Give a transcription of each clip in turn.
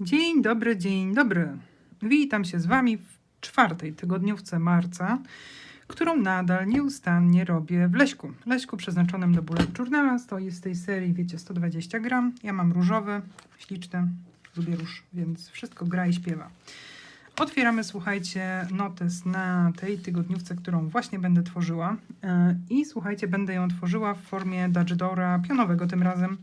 Dzień dobry, dzień dobry. Witam się z Wami w czwartej tygodniówce marca, którą nadal nieustannie robię w Leśku. Leśku przeznaczonym do bullet journala. Jest z tej serii, wiecie, 120 gram. Ja mam różowy, śliczny, lubię róż, więc wszystko gra i śpiewa. Otwieramy, słuchajcie, notes na tej tygodniówce, którą właśnie będę tworzyła. Yy, I słuchajcie, będę ją tworzyła w formie Dodgedora pionowego tym razem.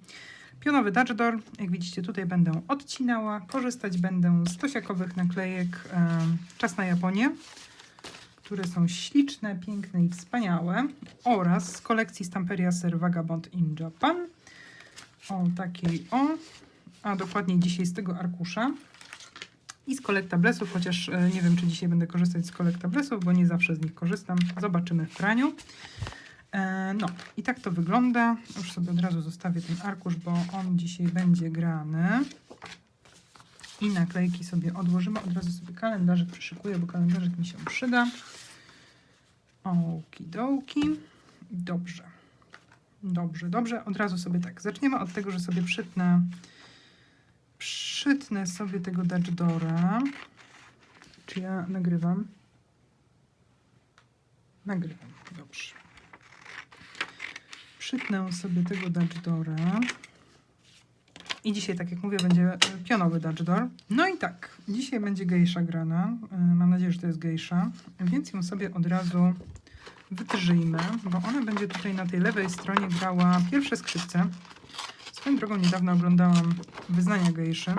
Pionowy Dodgedor, jak widzicie tutaj będę odcinała, korzystać będę z tosiakowych naklejek Czas na Japonię, które są śliczne, piękne i wspaniałe oraz z kolekcji Stamperia Ser Vagabond in Japan. O takiej o, a dokładniej dzisiaj z tego arkusza i z kolektablesów, chociaż e, nie wiem, czy dzisiaj będę korzystać z kolektablesów, bo nie zawsze z nich korzystam. Zobaczymy w praniu. E, No i tak to wygląda. Już sobie od razu zostawię ten arkusz, bo on dzisiaj będzie grany. I naklejki sobie odłożymy. Od razu sobie kalendarzyk przyszykuję, bo kalendarzyk mi się przyda. Okidoki. Dobrze. Dobrze, dobrze. Od razu sobie tak. Zaczniemy od tego, że sobie przytnę przytnę sobie tego Dodgedora. Czy ja nagrywam? Nagrywam. Dobrze. Przytnę sobie tego Dodgedora. I dzisiaj, tak jak mówię, będzie e, pionowy Dodgedor. No i tak, dzisiaj będzie gejsza grana. E, Mam nadzieję, że to jest gejsza. Więc ją sobie od razu wytrzyjmy, bo ona będzie tutaj na tej lewej stronie grała pierwsze skrzypce. Swoją drogą niedawno oglądałam wyznania gejszy.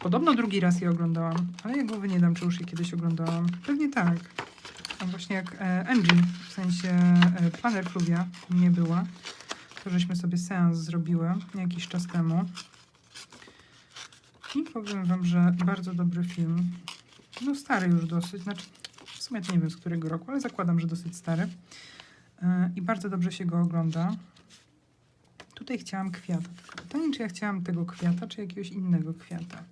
Podobno drugi raz je oglądałam, ale ja głowy nie dam, czy już je kiedyś oglądałam. Pewnie tak. Właśnie jak e, Angie, w sensie e, Planer Fluvia nie była, to żeśmy sobie seans zrobiły jakiś czas temu. I powiem Wam, że bardzo dobry film. No stary już dosyć, znaczy w sumie to nie wiem z którego roku, ale zakładam, że dosyć stary. E, I bardzo dobrze się go ogląda. Tutaj chciałam kwiata. Pytanie, czy ja chciałam tego kwiata, czy jakiegoś innego kwiata.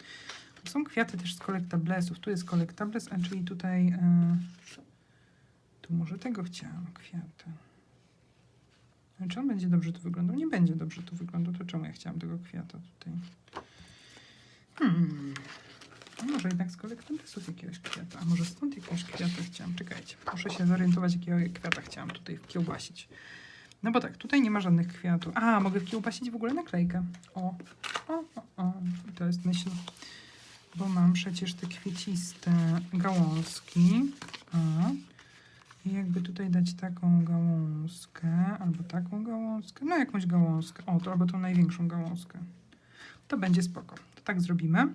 Są kwiaty też z kolektablesów. Tu jest kolektables, a czyli tutaj... może tego chciałam, kwiata. A czy on będzie dobrze tu wyglądał? Nie będzie dobrze tu wyglądał. To czemu ja chciałam tego kwiata tutaj? Hmm. A może jednak z kolektablesów jakiegoś kwiata. A może stąd jakiegoś kwiata chciałam? Czekajcie. Muszę się zorientować, jakiego kwiata chciałam tutaj wkiełbasić. No bo tak, tutaj nie ma żadnych kwiatów. A, mogę wkiełbasić w ogóle naklejkę. O, o, o, o. I to jest myśl, bo mam przecież te kwieciste gałązki. A. I jakby tutaj dać taką gałązkę, albo taką gałązkę, no jakąś gałązkę. O, to albo tą największą gałązkę. To będzie spoko. To tak zrobimy.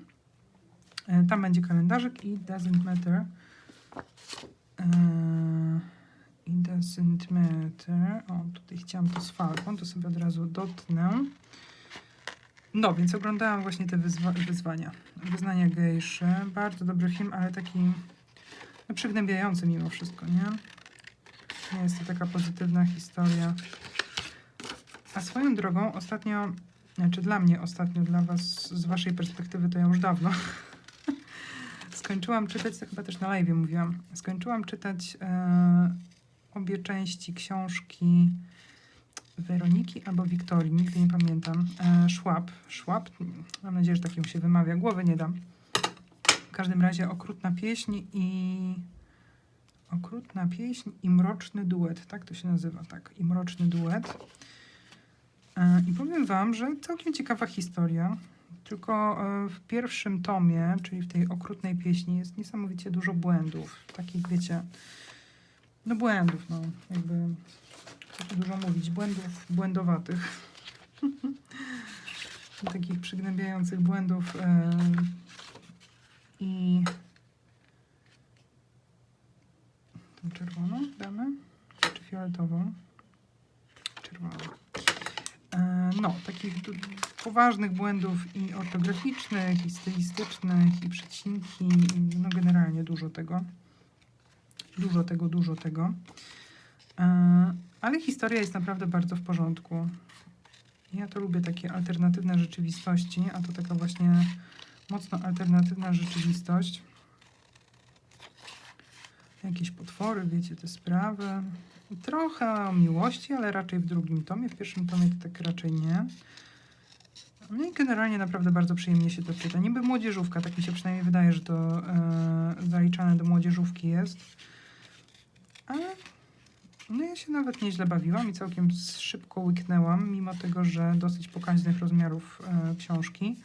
E, Tam będzie kalendarzyk i doesn't matter. E, It doesn't matter. O, tutaj chciałam to z falką, to sobie od razu dotnę. No, więc oglądałam właśnie te wyzwa wyzwania. Wyznania gejszy. Bardzo dobry film, ale taki no, przygnębiający mimo wszystko, nie? Nie jest to taka pozytywna historia. A swoją drogą, ostatnio, znaczy dla mnie ostatnio, dla was z waszej perspektywy to ja już dawno skończyłam czytać, to chyba też na live mówiłam, skończyłam czytać e, obie części książki Weroniki albo Wiktorii, nigdy nie pamiętam. E, Szłap. Szłap, mam nadzieję, że tak ją się wymawia, głowy nie dam. W każdym razie okrutna pieśń i okrutna pieśń i mroczny duet, tak to się nazywa, tak, i mroczny duet. E, I powiem wam, że całkiem ciekawa historia. Tylko e, w pierwszym tomie, czyli w tej okrutnej pieśni, jest niesamowicie dużo błędów. Takich, wiecie, no błędów, no jakby, co tu dużo mówić, błędów błędowatych. Takich przygnębiających błędów e, i czerwoną damy, czy fioletową? Czerwoną. E, No, takich poważnych błędów i ortograficznych, i stylistycznych, i przecinki, no generalnie dużo tego. Dużo tego, dużo tego. E, Ale historia jest naprawdę bardzo w porządku. Ja to lubię takie alternatywne rzeczywistości, a to taka właśnie mocno alternatywna rzeczywistość. Jakieś potwory, wiecie, te sprawy. Trochę miłości, ale raczej w drugim tomie. W pierwszym tomie to tak raczej nie. No i generalnie naprawdę bardzo przyjemnie się to czyta. Niby młodzieżówka, tak mi się przynajmniej wydaje, że to e, zaliczane do młodzieżówki jest. Ale no ja się nawet nieźle bawiłam i całkiem szybko łyknęłam, mimo tego, że dosyć pokaźnych rozmiarów e, książki.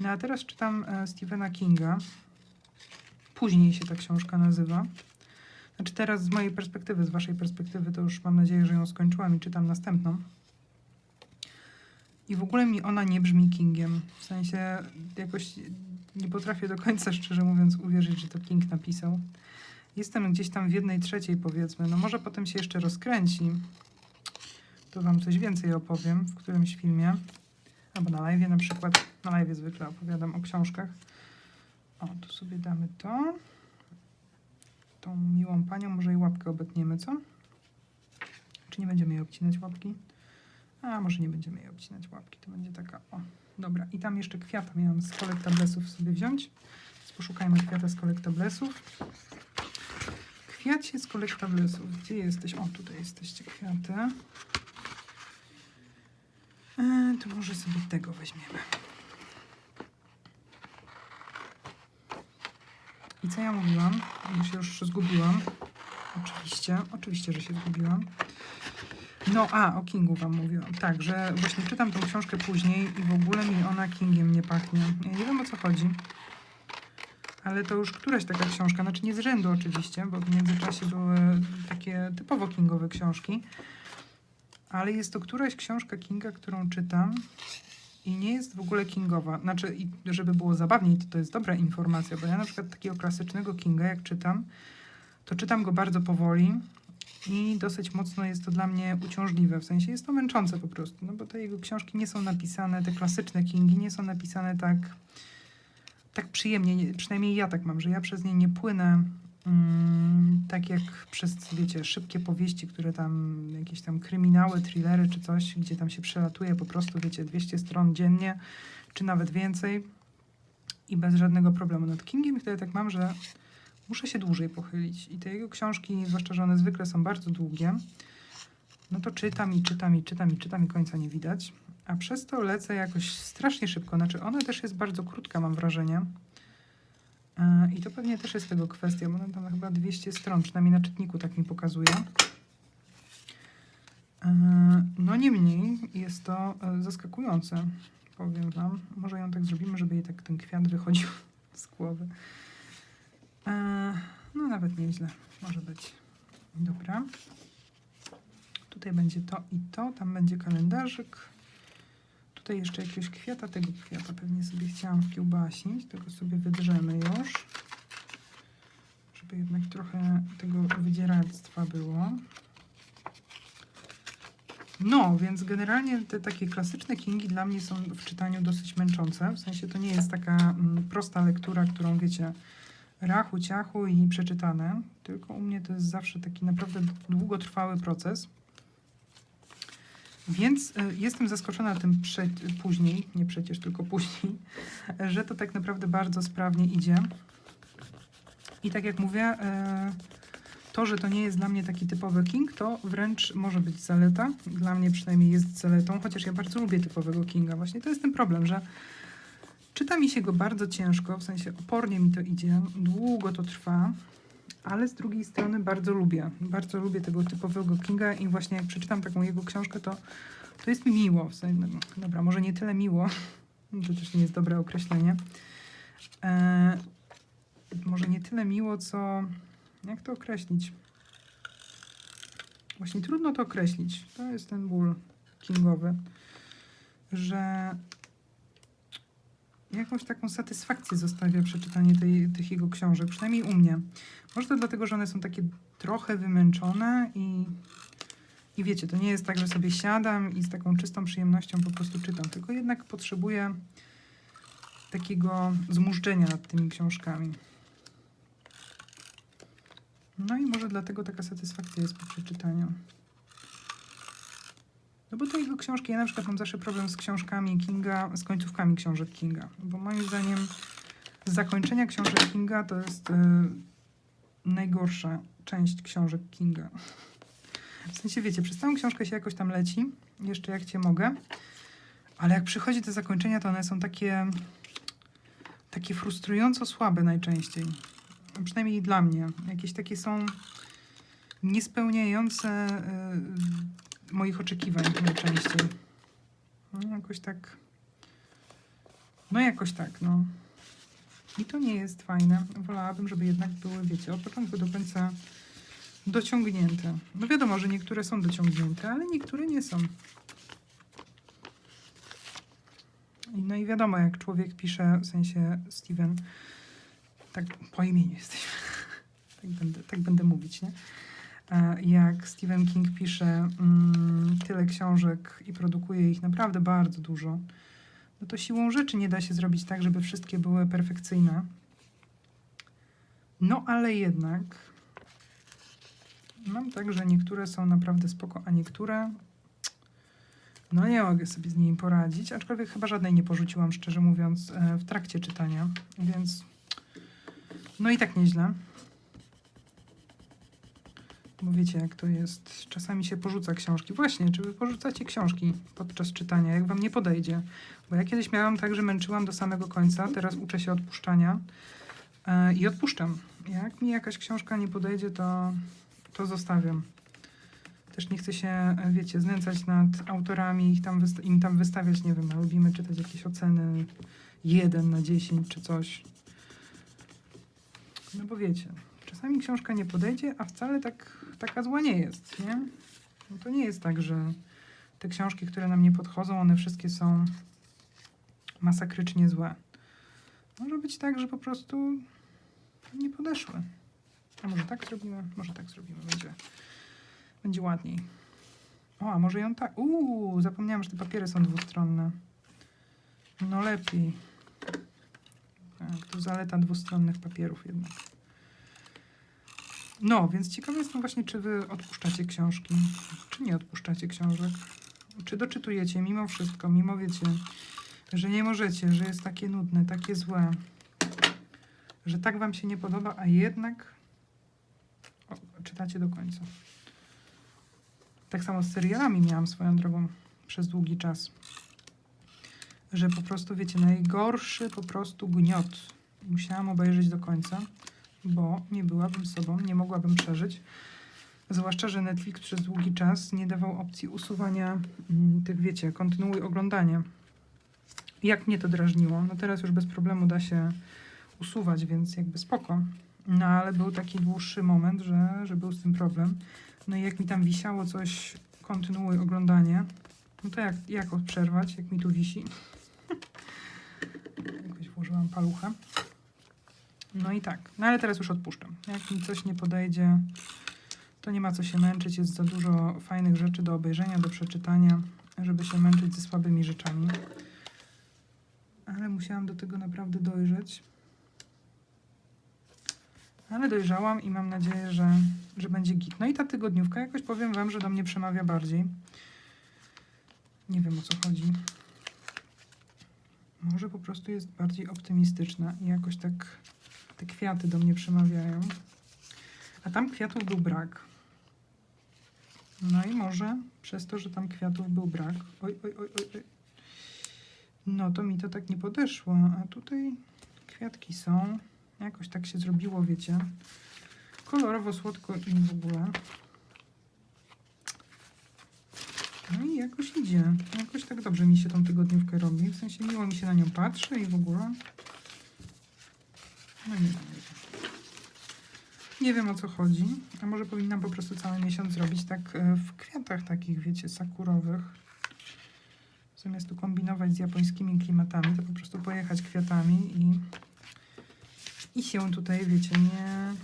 No a teraz czytam e, Stephena Kinga. Później się ta książka nazywa. Znaczy teraz z mojej perspektywy, z waszej perspektywy, to już mam nadzieję, że ją skończyłam i czytam następną. I w ogóle mi ona nie brzmi Kingiem. W sensie jakoś nie potrafię do końca, szczerze mówiąc, uwierzyć, że to King napisał. Jestem gdzieś tam w jednej trzeciej, powiedzmy. No może potem się jeszcze rozkręci. To wam coś więcej opowiem w którymś filmie. Albo na live na przykład. Na live zwykle opowiadam o książkach. O, tu sobie damy to. Tą miłą panią, może i łapkę obetniemy, co? Czy nie będziemy jej obcinać łapki? A, może nie będziemy jej obcinać łapki. To będzie taka, o, dobra. I tam jeszcze kwiata miałam z kolektablesów sobie wziąć. Więc poszukajmy kwiata z kolektablesów. Kwiacie z kolektablesów. Gdzie jesteś? O, tutaj jesteście kwiaty. E, to może sobie tego weźmiemy. I co ja mówiłam? Ja się już zgubiłam. Oczywiście, oczywiście, że się zgubiłam. No, a, o Kingu wam mówiłam. Tak, że właśnie czytam tą książkę później i w ogóle mi ona Kingiem nie pachnie. Ja nie wiem o co chodzi. Ale to już któraś taka książka, znaczy nie z rzędu oczywiście, bo w międzyczasie były takie typowo Kingowe książki. Ale jest to któraś książka Kinga, którą czytam i nie jest w ogóle Kingowa. Znaczy, i żeby było zabawniej, to to jest dobra informacja, bo ja na przykład takiego klasycznego Kinga, jak czytam, to czytam go bardzo powoli i dosyć mocno jest to dla mnie uciążliwe. W sensie jest to męczące po prostu, no bo te jego książki nie są napisane, te klasyczne Kingi nie są napisane tak, tak przyjemnie. Nie- Przynajmniej ja tak mam, że ja przez nie nie płynę mm, tak jak przez, wiecie, szybkie powieści, które tam, jakieś tam kryminały, thrillery czy coś, gdzie tam się przelatuje po prostu, wiecie, 200 stron dziennie, czy nawet więcej i bez żadnego problemu. Nad Kingiem ja tak mam, że muszę się dłużej pochylić. I te jego książki, zwłaszcza, że one zwykle są bardzo długie, no to czytam i czytam i czytam i czytam i końca nie widać. A przez to lecę jakoś strasznie szybko. Znaczy ona też jest bardzo krótka, mam wrażenie. I to pewnie też jest tego kwestia, bo ona tam chyba 200 stron, przynajmniej na czytniku tak mi pokazuje. E, No niemniej jest to e, zaskakujące, powiem wam. Może ją tak zrobimy, żeby jej tak ten kwiat wychodził z głowy. E, No nawet nieźle, może być. Dobra. Tutaj będzie to i to, tam będzie kalendarzyk. Tutaj jeszcze jakiegoś kwiata, tego kwiata pewnie sobie chciałam wkiełbasić, tego sobie wydrzemy już. Żeby jednak trochę tego wydzieractwa było. No, więc generalnie te takie klasyczne kingi dla mnie są w czytaniu dosyć męczące. W sensie to nie jest taka mm, prosta lektura, którą wiecie, rachu, ciachu i przeczytane. Tylko u mnie to jest zawsze taki naprawdę długotrwały proces. Więc y, jestem zaskoczona tym później, nie przecież, tylko później, że to tak naprawdę bardzo sprawnie idzie. I tak jak mówię, y, to, że to nie jest dla mnie taki typowy King, to wręcz może być zaleta. Dla mnie przynajmniej jest zaletą, chociaż ja bardzo lubię typowego Kinga. Właśnie to jest ten problem, że czyta mi się go bardzo ciężko, w sensie opornie mi to idzie, długo to trwa, ale z drugiej strony bardzo lubię. Bardzo lubię tego typowego Kinga i właśnie jak przeczytam taką jego książkę, to, to jest mi miło. W sensie, no, dobra, może nie tyle miło, to też nie jest dobre określenie. E, może nie tyle miło, co... Jak to określić? Właśnie trudno to określić. To jest ten ból kingowy, że jakąś taką satysfakcję zostawia przeczytanie tej, tych jego książek, przynajmniej u mnie. Może to dlatego, że one są takie trochę wymęczone i, i wiecie, to nie jest tak, że sobie siadam i z taką czystą przyjemnością po prostu czytam, tylko jednak potrzebuję takiego zmużdżenia nad tymi książkami. No i może dlatego taka satysfakcja jest po przeczytaniu. No bo te jego książki, ja na przykład mam zawsze problem z książkami Kinga, z końcówkami książek Kinga. Bo moim zdaniem zakończenia książek Kinga to jest y, najgorsza część książek Kinga. W sensie, wiecie, przez całą książkę się jakoś tam leci, jeszcze jak cię mogę, Ale jak przychodzi do zakończenia, to one są takie, takie frustrująco słabe najczęściej. No, Przynajmniej dla mnie. Jakieś takie są niespełniające y, moich oczekiwań najczęściej. No, jakoś tak. No jakoś tak, no. I to nie jest fajne. Wolałabym, żeby jednak były, wiecie, od początku do końca dociągnięte. No wiadomo, że niektóre są dociągnięte, ale niektóre nie są. No i wiadomo, jak człowiek pisze, w sensie Steven, tak po imieniu jesteśmy, tak będę, tak będę mówić, nie? Jak Stephen King pisze mm, tyle książek i produkuje ich naprawdę bardzo dużo, no to siłą rzeczy nie da się zrobić tak, żeby wszystkie były perfekcyjne. No ale jednak mam tak, że niektóre są naprawdę spoko, a niektóre no nie mogę sobie z nimi poradzić, aczkolwiek chyba żadnej nie porzuciłam, szczerze mówiąc, e, w trakcie czytania, więc no i tak nieźle. Bo wiecie, jak to jest. Czasami się porzuca książki. Właśnie, czy wy porzucacie książki podczas czytania, jak wam nie podejdzie? Bo ja kiedyś miałam tak, że męczyłam do samego końca, teraz uczę się odpuszczania e, i odpuszczam. Jak mi jakaś książka nie podejdzie, to, to zostawiam. Też nie chcę się, e, wiecie, znęcać nad autorami ich tam im tam wystawiać, nie wiem, a lubimy czytać jakieś oceny 1 na 10 czy coś. No bo wiecie, czasami książka nie podejdzie, a wcale tak, taka zła nie jest, nie? No to nie jest tak, że te książki, które nam nie podchodzą, one wszystkie są masakrycznie złe. Może być tak, że po prostu nie podeszły. A może tak zrobimy? Może tak zrobimy, będzie, będzie ładniej. O, a może ją tak... Uuu, zapomniałam, że te papiery są dwustronne. No lepiej. Tak, to zaleta dwustronnych papierów jednak. No, więc ciekawe jestem właśnie, czy wy odpuszczacie książki, czy nie odpuszczacie książek. Czy doczytujecie mimo wszystko, mimo wiecie, że nie możecie, że jest takie nudne, takie złe, że tak wam się nie podoba, a jednak o, czytacie do końca. Tak samo z serialami miałam swoją drogą przez długi czas. Że po prostu, wiecie, najgorszy po prostu gniot musiałam obejrzeć do końca, bo nie byłabym sobą, nie mogłabym przeżyć. Zwłaszcza, że Netflix przez długi czas nie dawał opcji usuwania mm, tych, wiecie, kontynuuj oglądanie. Jak mnie to drażniło. No teraz już bez problemu da się usuwać, więc jakby spoko. No ale był taki dłuższy moment, że, że był z tym problem. No i jak mi tam wisiało coś, kontynuuj oglądanie, no to jak, jak przerwać, jak mi tu wisi? Jakoś włożyłam paluchę. No i tak. No ale teraz już odpuszczam. Jak mi coś nie podejdzie, to nie ma co się męczyć. Jest za dużo fajnych rzeczy do obejrzenia, do przeczytania, żeby się męczyć ze słabymi rzeczami. Ale musiałam do tego naprawdę dojrzeć. Ale dojrzałam i mam nadzieję, że, że będzie git. No i ta tygodniówka jakoś powiem wam, że do mnie przemawia bardziej. Nie wiem o co chodzi. Może po prostu jest bardziej optymistyczna i jakoś tak te kwiaty do mnie przemawiają. A tam kwiatów był brak. No i może przez to, że tam kwiatów był brak. Oj, oj, oj, oj. No to mi to tak nie podeszło. A tutaj kwiatki są. Jakoś tak się zrobiło, wiecie. Kolorowo, słodko i w ogóle. No i jakoś idzie. Jakoś tak dobrze mi się tą tygodniówkę robi. W sensie miło mi się na nią patrzy i w ogóle. No nie wiem. nie wiem. O co chodzi. A może powinnam po prostu cały miesiąc zrobić tak e, w kwiatach takich, wiecie, sakurowych. Zamiast tu kombinować z japońskimi klimatami, to po prostu pojechać kwiatami i, i się tutaj, wiecie, nie,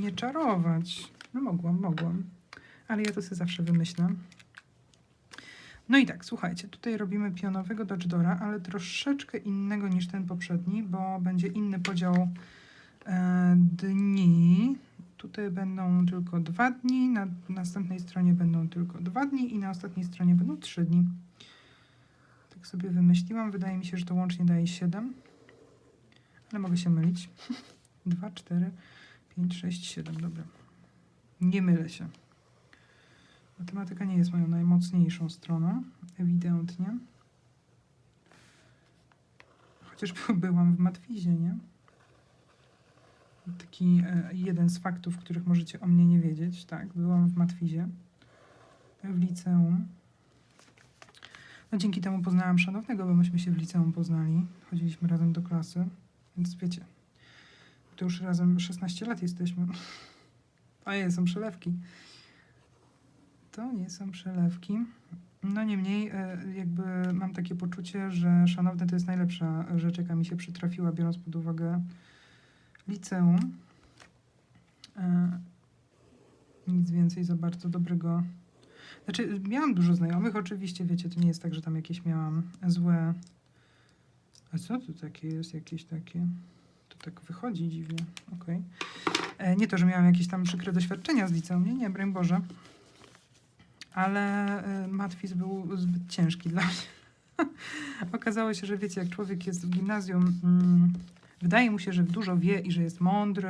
nie czarować. No mogłam, mogłam. Ale ja to sobie zawsze wymyślę. No i tak, słuchajcie, tutaj robimy pionowego Dodge Dora, ale troszeczkę innego niż ten poprzedni, bo będzie inny podział e, dni. Tutaj będą tylko dwa dni, na następnej stronie będą tylko dwa dni i na ostatniej stronie będą trzy dni. Tak sobie wymyśliłam. Wydaje mi się, że to łącznie daje 7. Ale mogę się mylić. 2, 4, 5, 6, 7. Dobra. Nie mylę się. Matematyka nie jest moją najmocniejszą stroną, ewidentnie. Chociaż byłam w Matwizie, nie? Taki e, jeden z faktów, których możecie o mnie nie wiedzieć. Tak, byłam w Matwizie, w liceum. No dzięki temu poznałam szanownego, bo myśmy się w liceum poznali. Chodziliśmy razem do klasy, więc wiecie, to już razem 16 lat jesteśmy. A nie, są przelewki. To nie są przelewki. No niemniej, e, jakby mam takie poczucie, że szanowny to jest najlepsza rzecz, jaka mi się przytrafiła, biorąc pod uwagę liceum. E, Nic więcej za bardzo dobrego. Znaczy, miałam dużo znajomych, oczywiście, wiecie, to nie jest tak, że tam jakieś miałam złe. A co tu takie jest? Jakieś takie. To tak wychodzi dziwnie. Okej. E, Nie to, że miałam jakieś tam przykre doświadczenia z liceum, nie, nie, broń Boże. Ale e, matwiz był zbyt ciężki dla mnie. Okazało się, że wiecie, jak człowiek jest w gimnazjum, mm, wydaje mu się, że dużo wie i że jest mądry.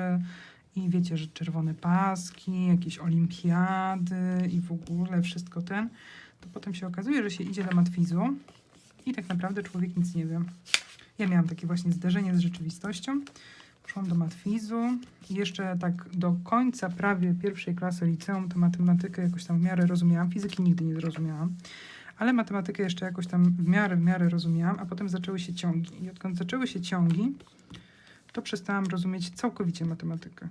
I wiecie, że czerwone paski, jakieś olimpiady i w ogóle wszystko ten. To potem się okazuje, że się idzie do matwizu i tak naprawdę człowiek nic nie wie. Ja miałam takie właśnie zderzenie z rzeczywistością. Poszłam do matwizu i jeszcze tak do końca prawie pierwszej klasy liceum to matematykę jakoś tam w miarę rozumiałam. Fizyki nigdy nie zrozumiałam. Ale matematykę jeszcze jakoś tam w miarę, w miarę rozumiałam, a potem zaczęły się ciągi. I odkąd zaczęły się ciągi, to przestałam rozumieć całkowicie matematykę.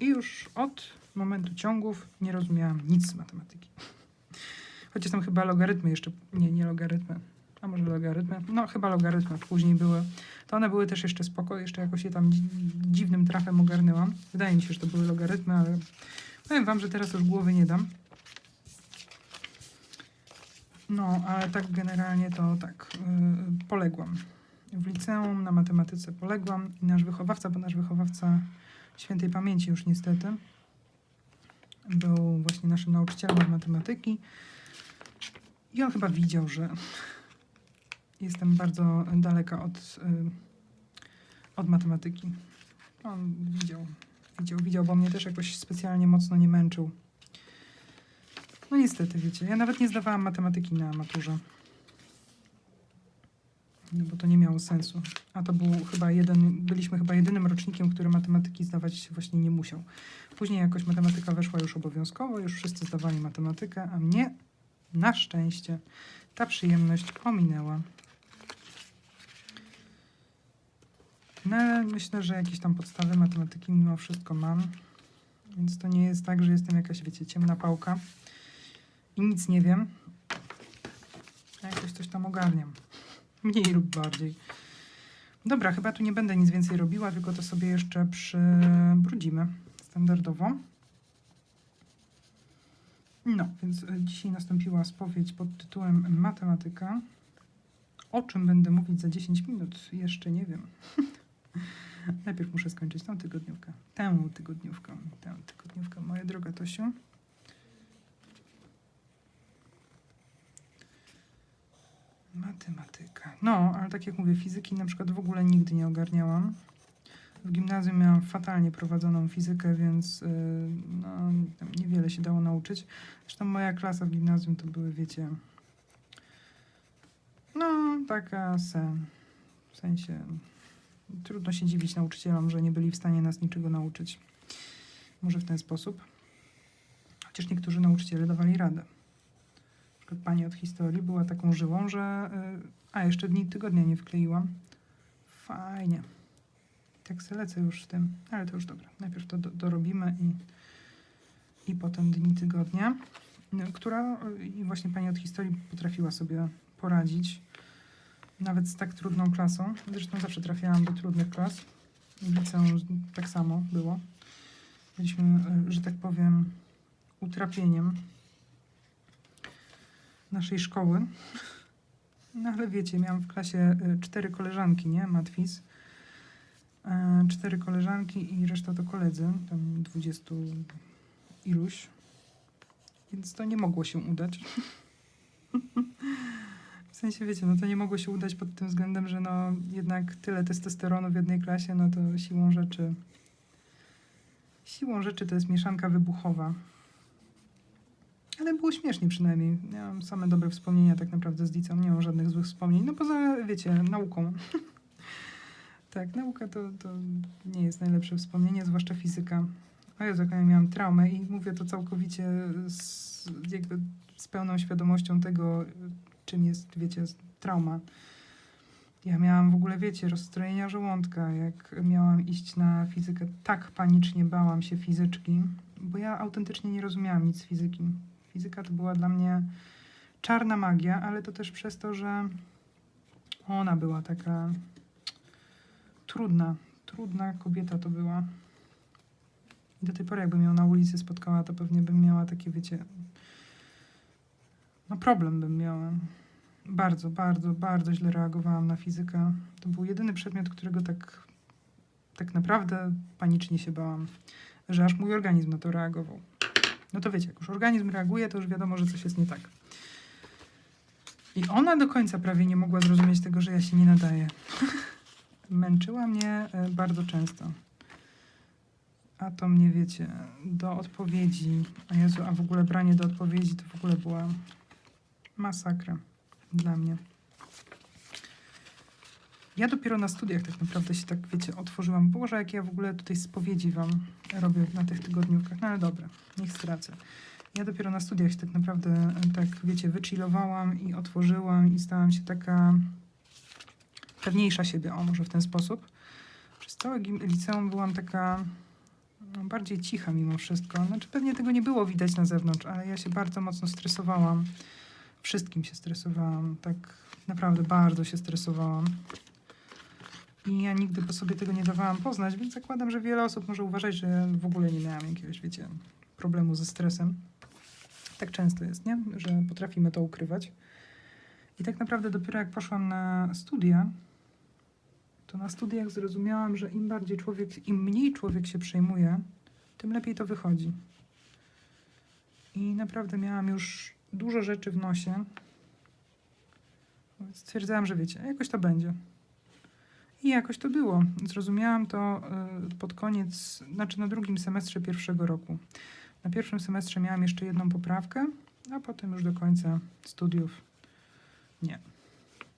I już od momentu ciągów nie rozumiałam nic z matematyki. Chociaż tam chyba logarytmy jeszcze, nie, nie logarytmy, a może logarytmy, no chyba logarytmy później były. To one były też jeszcze spoko, jeszcze jakoś je tam dzi- dziwnym trafem ogarnęłam. Wydaje mi się, że to były logarytmy, ale powiem wam, że teraz już głowy nie dam. No, ale tak generalnie to tak, yy, poległam. W liceum na matematyce poległam i nasz wychowawca, bo nasz wychowawca świętej pamięci już niestety, był właśnie naszym nauczycielem matematyki i on chyba widział, że jestem bardzo daleka od, y, od matematyki. On widział, widział, widział, bo mnie też jakoś specjalnie mocno nie męczył. No niestety, wiecie, ja nawet nie zdawałam matematyki na maturze. No bo to nie miało sensu. A to był chyba jeden, byliśmy chyba jedynym rocznikiem, który matematyki zdawać właśnie nie musiał. Później jakoś matematyka weszła już obowiązkowo, już wszyscy zdawali matematykę, a mnie na szczęście ta przyjemność ominęła. No ale myślę, że jakieś tam podstawy matematyki mimo wszystko mam. Więc to nie jest tak, że jestem jakaś, wiecie, ciemna pałka i nic nie wiem. Jakoś coś tam ogarniam. Mniej lub bardziej. Dobra, chyba tu nie będę nic więcej robiła, tylko to sobie jeszcze przybrudzimy standardowo. No, więc e, dzisiaj nastąpiła spowiedź pod tytułem Matematyka. O czym będę mówić za 10 minut? Jeszcze nie wiem. Najpierw muszę skończyć tą tygodniówkę. Tę tygodniówkę. Tę tygodniówkę. Moja droga Tosiu. Matematyka. No, ale tak jak mówię, fizyki na przykład w ogóle nigdy nie ogarniałam. W gimnazjum miałam fatalnie prowadzoną fizykę, więc yy, no, niewiele się dało nauczyć. Zresztą moja klasa w gimnazjum to były, wiecie, no, taka sen. W sensie trudno się dziwić nauczycielom, że nie byli w stanie nas niczego nauczyć. Może w ten sposób. Chociaż niektórzy nauczyciele dawali radę. Na przykład pani od historii była taką żyłą, że. y, A, jeszcze dni tygodnia nie wkleiłam. Fajnie. Tak se lecę już z tym, ale to już dobra. Najpierw to do, dorobimy i, i potem dni tygodnia, no, która y, i właśnie pani od historii potrafiła sobie poradzić. Nawet z tak trudną klasą. Zresztą zawsze trafiałam do trudnych klas. W liceum tak samo było. Byliśmy, y, że tak powiem, utrapieniem naszej szkoły. No ale wiecie, miałam w klasie y, cztery koleżanki, nie? Matwis. E, Cztery koleżanki i reszta to koledzy, tam dwudziestu iluś. Więc to nie mogło się udać. Sensie, wiecie, no to nie mogło się udać pod tym względem, że no jednak tyle testosteronu w jednej klasie, no to siłą rzeczy siłą rzeczy to jest mieszanka wybuchowa. Ale było śmiesznie przynajmniej. Miałam same dobre wspomnienia tak naprawdę z liceum. Nie mam żadnych złych wspomnień. No poza, wiecie, nauką. Tak, nauka to, to nie jest najlepsze wspomnienie, zwłaszcza fizyka. O Jezu, jak ja miałam traumę i mówię to całkowicie z, jakby z pełną świadomością tego, czym jest, wiecie, trauma. Ja miałam w ogóle, wiecie, rozstrojenia żołądka, jak miałam iść na fizykę. Tak panicznie bałam się fizyczki, bo ja autentycznie nie rozumiałam nic z fizyki. Fizyka to była dla mnie czarna magia, ale to też przez to, że ona była taka trudna, trudna kobieta to była. Do tej pory, jakbym ją na ulicy spotkała, to pewnie bym miała takie, wiecie, no problem bym miała. Bardzo, bardzo, bardzo źle reagowałam na fizykę. To był jedyny przedmiot, którego tak, tak naprawdę panicznie się bałam, że aż mój organizm na to reagował. No to wiecie, jak już organizm reaguje, to już wiadomo, że coś jest nie tak. I ona do końca prawie nie mogła zrozumieć tego, że ja się nie nadaję. Męczyła mnie e, bardzo często. A to mnie, wiecie, do odpowiedzi. A Jezu, a w ogóle branie do odpowiedzi to w ogóle była masakra dla mnie. Ja dopiero na studiach tak naprawdę się tak, wiecie, otworzyłam. Boże, jak ja w ogóle tutaj spowiedzi wam robię na tych tygodniówkach. No ale dobra, niech stracę. Ja dopiero na studiach się tak naprawdę, e, tak wiecie, wychillowałam i otworzyłam i stałam się taka pewniejsza siebie, o może w ten sposób. Przez całe liceum byłam taka no, bardziej cicha mimo wszystko. Znaczy pewnie tego nie było widać na zewnątrz, ale ja się bardzo mocno stresowałam. Wszystkim się stresowałam. Tak naprawdę bardzo się stresowałam. I ja nigdy po sobie tego nie dawałam poznać, więc zakładam, że wiele osób może uważać, że w ogóle nie miałam jakiegoś, wiecie, problemu ze stresem. Tak często jest, nie? Że potrafimy to ukrywać. I tak naprawdę dopiero jak poszłam na studia, to na studiach zrozumiałam, że im bardziej człowiek, im mniej człowiek się przejmuje, tym lepiej to wychodzi. I naprawdę miałam już dużo rzeczy w nosie. Stwierdzałam, że wiecie, jakoś to będzie. I jakoś to było. Zrozumiałam to y, pod koniec, znaczy na drugim semestrze pierwszego roku. Na pierwszym semestrze miałam jeszcze jedną poprawkę, a potem już do końca studiów nie.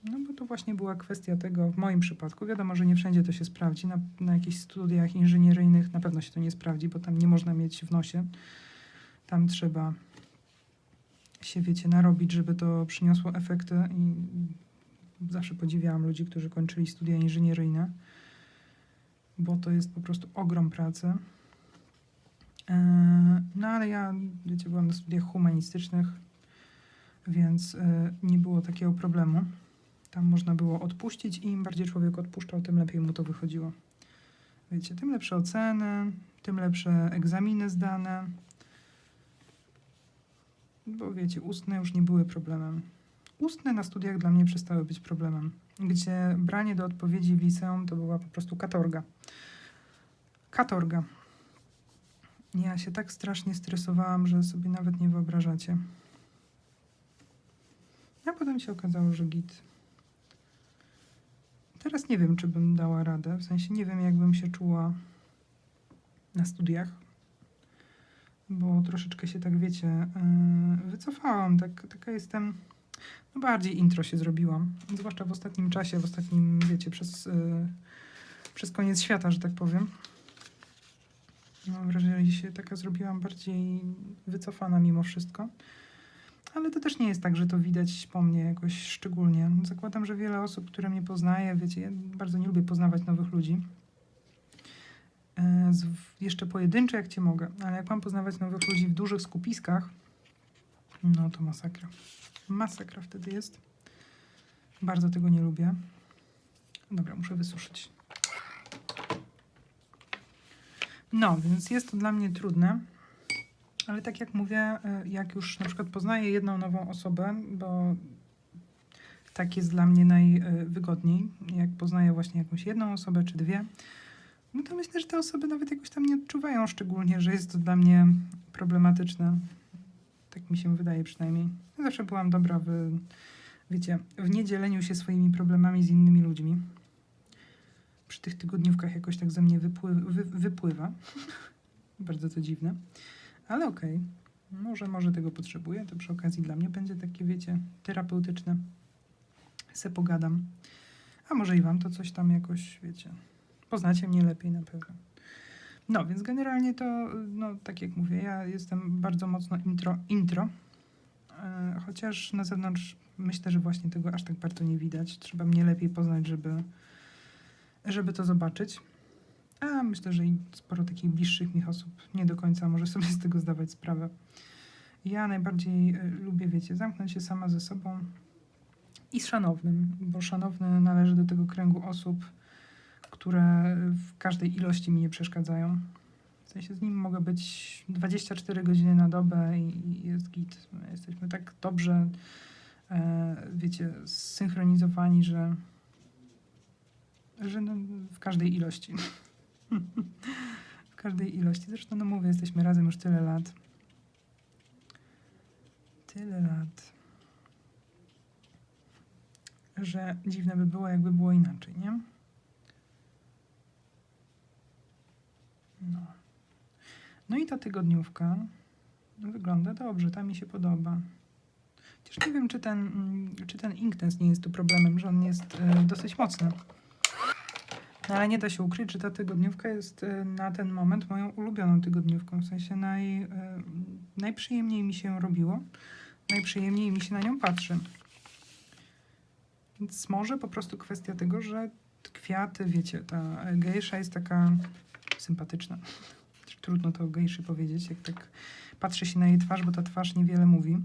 No bo to właśnie była kwestia tego w moim przypadku. Wiadomo, że nie wszędzie to się sprawdzi. Na, na jakichś studiach inżynieryjnych na pewno się to nie sprawdzi, bo tam nie można mieć w nosie. Tam trzeba się, wiecie, narobić, żeby to przyniosło efekty i zawsze podziwiałam ludzi, którzy kończyli studia inżynieryjne, bo to jest po prostu ogrom pracy. E, No ale ja, wiecie, byłam na studiach humanistycznych, więc e, nie było takiego problemu. Tam można było odpuścić i im bardziej człowiek odpuszczał, tym lepiej mu to wychodziło. Wiecie, tym lepsze oceny, tym lepsze egzaminy zdane. Bo wiecie, ustne już nie były problemem. Ustne na studiach dla mnie przestały być problemem. Gdzie branie do odpowiedzi w liceum to była po prostu katorga. Katorga. Ja się tak strasznie stresowałam, że sobie nawet nie wyobrażacie. A potem się okazało, że git. Teraz nie wiem, czy bym dała radę. W sensie nie wiem, jakbym się czuła na studiach. Bo troszeczkę się tak, wiecie, yy, wycofałam. Tak, taka jestem. No bardziej intro się zrobiłam. Zwłaszcza w ostatnim czasie, w ostatnim, wiecie, przez, yy, przez koniec świata, że tak powiem. Mam wrażenie, że się taka zrobiłam bardziej wycofana mimo wszystko. Ale to też nie jest tak, że to widać po mnie jakoś szczególnie. Zakładam, że wiele osób, które mnie poznaje, wiecie, ja bardzo nie lubię poznawać nowych ludzi. E, jeszcze pojedyncze, jak cię mogę, ale jak mam poznawać nowych ludzi w dużych skupiskach, no to masakra. Masakra wtedy jest. Bardzo tego nie lubię. Dobra, muszę wysuszyć. No, więc jest to dla mnie trudne. Ale tak jak mówię, y, jak już na przykład poznaję jedną nową osobę, bo tak jest dla mnie najwygodniej, jak poznaję właśnie jakąś jedną osobę czy dwie, no to myślę, że te osoby nawet jakoś tam nie odczuwają szczególnie, że jest to dla mnie problematyczne. Tak mi się wydaje przynajmniej. Ja zawsze byłam dobra w, wiecie, w niedzieleniu się swoimi problemami z innymi ludźmi. Przy tych tygodniówkach jakoś tak ze mnie wypły, wy, wypływa. Bardzo to dziwne. Ale okej, może, może tego potrzebuję, to przy okazji dla mnie będzie takie, wiecie, terapeutyczne. Se pogadam. A może i wam to coś tam jakoś, wiecie, poznacie mnie lepiej na pewno. No, więc generalnie to, no, tak jak mówię, ja jestem bardzo mocno intro, intro e, chociaż na zewnątrz myślę, że właśnie tego aż tak bardzo nie widać. Trzeba mnie lepiej poznać, żeby, żeby to zobaczyć. A myślę, że i sporo takich bliższych mi osób nie do końca może sobie z tego zdawać sprawę. Ja najbardziej e, lubię, wiecie, zamknąć się sama ze sobą i z szanownym, bo szanowny należy do tego kręgu osób, które w każdej ilości mi nie przeszkadzają. W sensie z nim mogę być 24 godziny na dobę i, jest git. Jesteśmy tak dobrze, e, wiecie, zsynchronizowani, że, że no, w każdej ilości. w każdej ilości. Zresztą, no mówię, jesteśmy razem już tyle lat. Tyle lat. Że dziwne by było, jakby było inaczej, nie? No. No i ta tygodniówka wygląda dobrze, ta mi się podoba. Chociaż nie wiem, czy ten, mm, czy ten Inktense nie jest tu problemem, że on jest e, dosyć mocny. No ale nie da się ukryć, że ta tygodniówka jest e, na ten moment moją ulubioną tygodniówką. W sensie naj, e, najprzyjemniej mi się robiło, najprzyjemniej mi się na nią patrzy. Więc może po prostu kwestia tego, że kwiaty, wiecie, ta gejsza jest taka sympatyczna. Trudno to o gejszy powiedzieć, jak tak patrzy się na jej twarz, bo ta twarz niewiele mówi.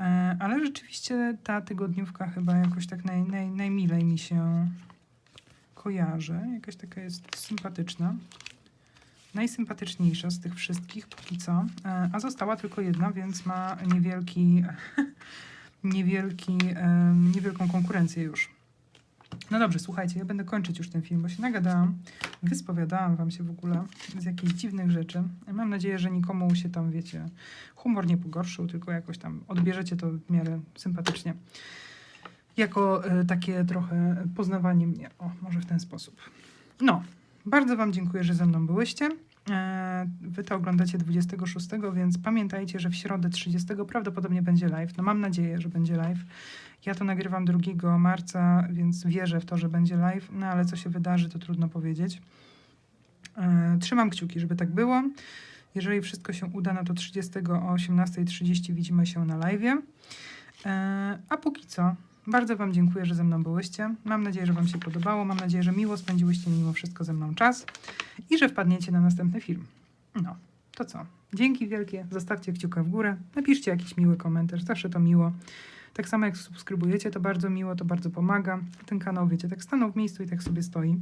E, Ale rzeczywiście ta tygodniówka chyba jakoś tak naj, naj, najmilej mi się kojarzy. Jakaś taka jest sympatyczna. Najsympatyczniejsza z tych wszystkich póki co. E, A została tylko jedna, więc ma niewielki, niewielki, em, niewielką konkurencję już. No dobrze, słuchajcie, ja będę kończyć już ten film, bo się nagadałam, wyspowiadałam wam się w ogóle z jakichś dziwnych rzeczy. Mam nadzieję, że nikomu się tam, wiecie, humor nie pogorszył, tylko jakoś tam odbierzecie to w miarę sympatycznie. Jako e, takie trochę poznawanie mnie. O, może w ten sposób. No, bardzo wam dziękuję, że ze mną byłyście. E, Wy to oglądacie 26, więc pamiętajcie, że w środę 30 prawdopodobnie będzie live. No mam nadzieję, że będzie live. Ja to nagrywam 2 marca, więc wierzę w to, że będzie live, no ale co się wydarzy, to trudno powiedzieć. E, Trzymam kciuki, żeby tak było. Jeżeli wszystko się uda, no to 30 o 18.30 widzimy się na live. A póki co, bardzo Wam dziękuję, że ze mną byłyście. Mam nadzieję, że Wam się podobało. Mam nadzieję, że miło spędziłyście mimo wszystko ze mną czas i że wpadniecie na następny film. No, to co? Dzięki wielkie. Zostawcie kciuka w górę. Napiszcie jakiś miły komentarz. Zawsze to miło. Tak samo jak subskrybujecie, to bardzo miło, to bardzo pomaga. Ten kanał, wiecie, tak stanął w miejscu i tak sobie stoi.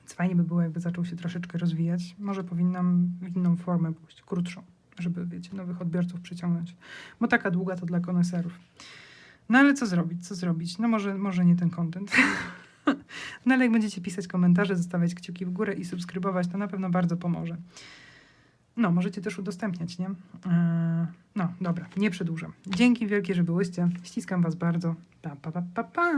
Więc fajnie by było, jakby zaczął się troszeczkę rozwijać. Może powinnam w inną formę pójść, krótszą, żeby, wiecie, nowych odbiorców przyciągnąć. Bo taka długa to dla koneserów. No ale co zrobić, co zrobić? No może, może nie ten content. no ale jak będziecie pisać komentarze, zostawiać kciuki w górę i subskrybować, to na pewno bardzo pomoże. No, możecie też udostępniać, nie? Eee, No, dobra, nie przedłużam. Dzięki wielkie, że byłyście. Ściskam was bardzo. Pa, pa, pa, pa, pa.